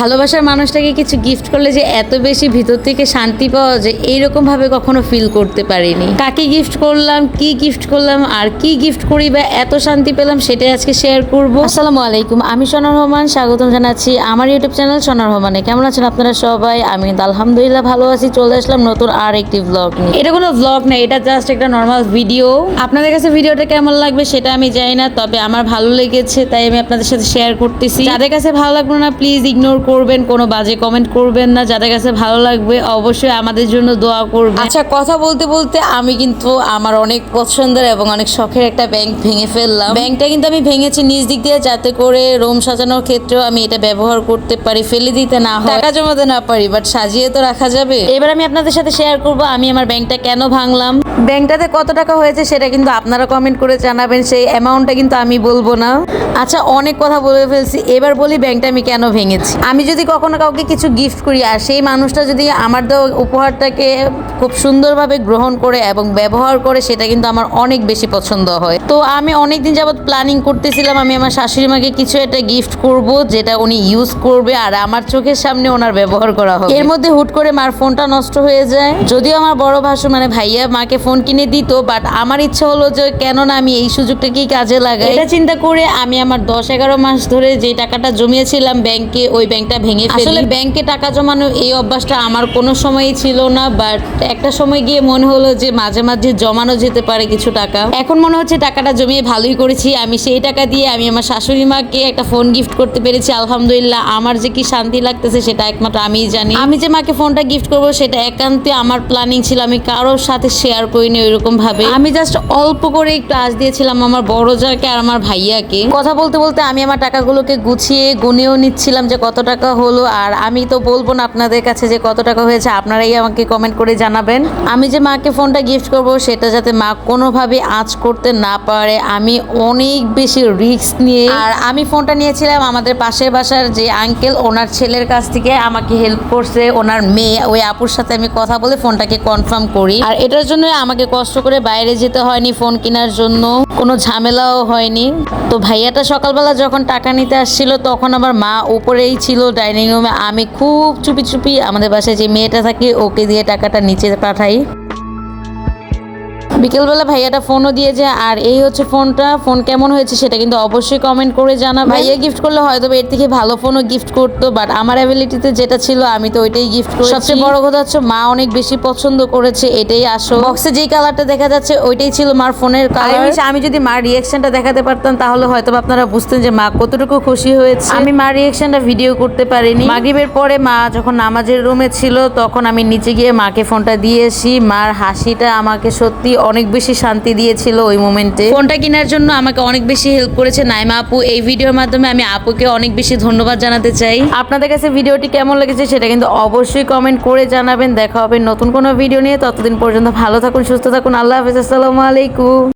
ভালোবাসার মানুষটাকে কিছু গিফট করলে যে এত বেশি ভিতর থেকে শান্তি পাওয়া যায় এইরকম ভাবে কখনো ফিল করতে পারিনি। কাকে গিফট করলাম, কি গিফট করলাম, আর কি গিফট করি বা এত শান্তি পেলাম সেটাই আজকে শেয়ার করব। আসসালামু আলাইকুম, আমি সোনার রহমান, স্বাগতম জানাচ্ছি আমার ইউটিউব চ্যানেল সোনার রহমানে। কেমন আছেন আপনারা সবাই? আমি আলহামদুলিল্লাহ ভালো আছি, চলে আসলাম নতুন আর একটি ব্লগ নিয়ে। এটা কোনো ব্লগ না, এটা জাস্ট একটা নর্মাল ভিডিও আপনাদের কাছে ভিডিওটা কেমন লাগবে সেটা আমি জানি না, তবে আমার ভালো লেগেছে, তাই আমি আপনাদের সাথে শেয়ার করতেছি। যাদের কাছে ভালো লাগবে না প্লিজ ইগনোর করবেন, কোনো বাজে কমেন্ট করবেন না, যাদের কাছে ভালো লাগবে অবশ্যই আমাদের জন্য দোয়া করবেন। আচ্ছা কথা বলতে বলতে আমি কিন্তু আমার অনেক পছন্দের এবং অনেক শখের একটা ব্যাংক ভেঙে ফেললাম। ব্যাংকটা কিন্তু আমি ভেঙেছি নিজ দিক দিয়ে, যাতে করে রুম সাজানোর ক্ষেত্রেও আমি এটা ব্যবহার করতে পারি, ফেলে দিতে না টাকা জমাতে না পারি বাট সাজিয়ে তো রাখা যাবে। এবার আমি আপনাদের সাথে শেয়ার করব, আমি আমার ব্যাংকটা কেন ভাঙলাম? ব্যাংকটাতে কত টাকা হয়েছে সেটা কিন্তু আপনারা কমেন্ট করে জানাবেন। সেই অ্যামাউন্টটা কিন্তু আমি বলব না। আচ্ছা অনেক কথা বলে ফেলছি। এবার বলি ব্যাংকটা আমি কেন ভেঙেছি? আমি যদি কখনো কাউকে কিছু গিফট করি আর সেই মানুষটা যদি আমার দেওয়া উপহারটাকে খুব সুন্দরভাবে গ্রহণ করে এবং ব্যবহার করে, সেটা কিন্তু আমার অনেক বেশি পছন্দ হয়। তো আমি অনেক দিন যাবত প্ল্যানিং করতেছিলাম, আমি আমার শাশুড়ি মাকে কিছু একটা গিফট করব, যেটা উনি ইউজ করবে আর আমার চোখের সামনে ওনার ব্যবহার করা হবে। এর মধ্যে হুট করে মার ফোনটা নষ্ট হয়ে যায়। যদিও আমার বড় ভাসু মানে ভাইয়া মাকে ফোন কিনে দিত বাট আমার ইচ্ছা হলো যে কেন না আমি এই সুযোগটাকেই কাজে লাগাই? এটা চিন্তা করে আমি আমার দশ এগারো মাস ধরে যে টাকাটা জমিয়েছিলাম ব্যাংকে ওই ব্যাংকটা ভেঙে আসলে ব্যাংকে টাকা জমানো এই অভ্যাসটা আমার কোনো সময়ই ছিল না বাট একটা সময় গিয়ে মনে হলো যে মাঝে মাঝে জমানো যেতে পারে কিছু টাকা। এখন মনে হচ্ছে টাকাটা জমিয়ে ভালোই করেছি আমি সেই টাকা দিয়ে আমি আমার শাশুড়ি মাকে একটা ফোন গিফট করতে পেরেছি আলহামদুলিল্লাহ। আমার যে কি শান্তি লাগতেছে সেটা একমাত্র আমিই জানি। আমি যে মাকে ফোনটা গিফট করব সেটা একান্তে আমার প্ল্যানিং ছিল আমি কারোর সাথে শেয়ার করিনি ওইরকম ভাবে আমি জাস্ট অল্প করে একটু আজ দিয়েছিলাম আমার বড় যাকে আর আমার ভাইয়াকে। কথা বলতে বলতে আমি আমার টাকাগুলোকে গুছিয়ে গুনেও নিচ্ছিলাম যে কত টাকা হলো, আর আমি তো বলব না আপনাদের কাছে যে কত টাকা হয়েছে, আপনারাই আমাকে কমেন্ট করে জানাবেন। আমি যে মাকে ফোনটা গিফট করব, সেটা যাতে মা কোনোভাবে আঁচ করতে না পারে, আমি অনেক বেশি রিস্ক নিয়ে। আর আমি ফোনটা নিয়েছিলাম আমাদের পাশের বাসার যে আঙ্কেল ওনার ছেলের কাছ থেকে আমাকে হেল্প করছে, ওনার মেয়ে, ওই আপুর সাথে আমি কথা বলে ফোনটাকে কনফার্ম করি। আর এটার জন্য আমাকে কষ্ট করে বাইরে যেতে হয়নি ফোন কেনার জন্য। কোনো ঝামেলাও হয়নি। তো ভাইয়াটা সকালবেলা যখন টাকা নিতে আসছিল, তখন আমার মা উপরেই ছিল ডাইনিং রুমে। আমি খুব চুপি চুপি আমাদের বাসায় যে মেয়েটা থাকে, ওকে দিয়ে টাকাটা নিচে পাঠাই। বিকেলবেলা ভাইয়াটা ফোনও দিয়েছে আর এই হচ্ছে ফোনটা ফোন কেমন হয়েছে সেটা কিন্তু অবশ্যই কমেন্ট করে জানা। ভাইয়া গিফট করলে হয়তো এর থেকে ভালো ফোনও গিফট করতো বাট আমার অ্যাবিলিটিতে যেটা ছিল আমি তো ওইটাই গিফট করি সবচেয়ে বড় কথা হচ্ছে মা অনেক বেশি পছন্দ করেছে এটাই আসো বক্সে যেই কালারটা দেখা যাচ্ছে ওইটাই ছিল মার ফোনের কালার আমি যদি মার রিয়াকশনটা দেখাতে পারতাম তাহলে হয়তো আপনারা বুঝতেন যে মা কতটুকু খুশি হয়েছে। আমি মার রিয়াকশনটা ভিডিও করতে পারিনি। মাগরিবের পরে মা যখন নামাজের রুমে ছিল তখন আমি নিচে গিয়ে মাকে ফোনটা দিয়ে এসি মার হাসিটা আমাকে সত্যি অনেক বেশি শান্তি দিয়েছিল ওই মোমেন্টে। ফোনটা কেনার জন্য আমাকে অনেক বেশি হেল্প করেছে নাইমা আপু। এই ভিডিওর মাধ্যমে আমি আপুকে অনেক বেশি ধন্যবাদ জানাতে চাই। আপনাদের কাছে ভিডিওটি কেমন লেগেছে সেটা কিন্তু অবশ্যই কমেন্ট করে জানাবেন। দেখা হবে নতুন কোনো ভিডিও নিয়ে। ততদিন পর্যন্ত ভালো থাকুন, সুস্থ থাকুন। আল্লাহ হাফিজ। আসসালামু আলাইকুম।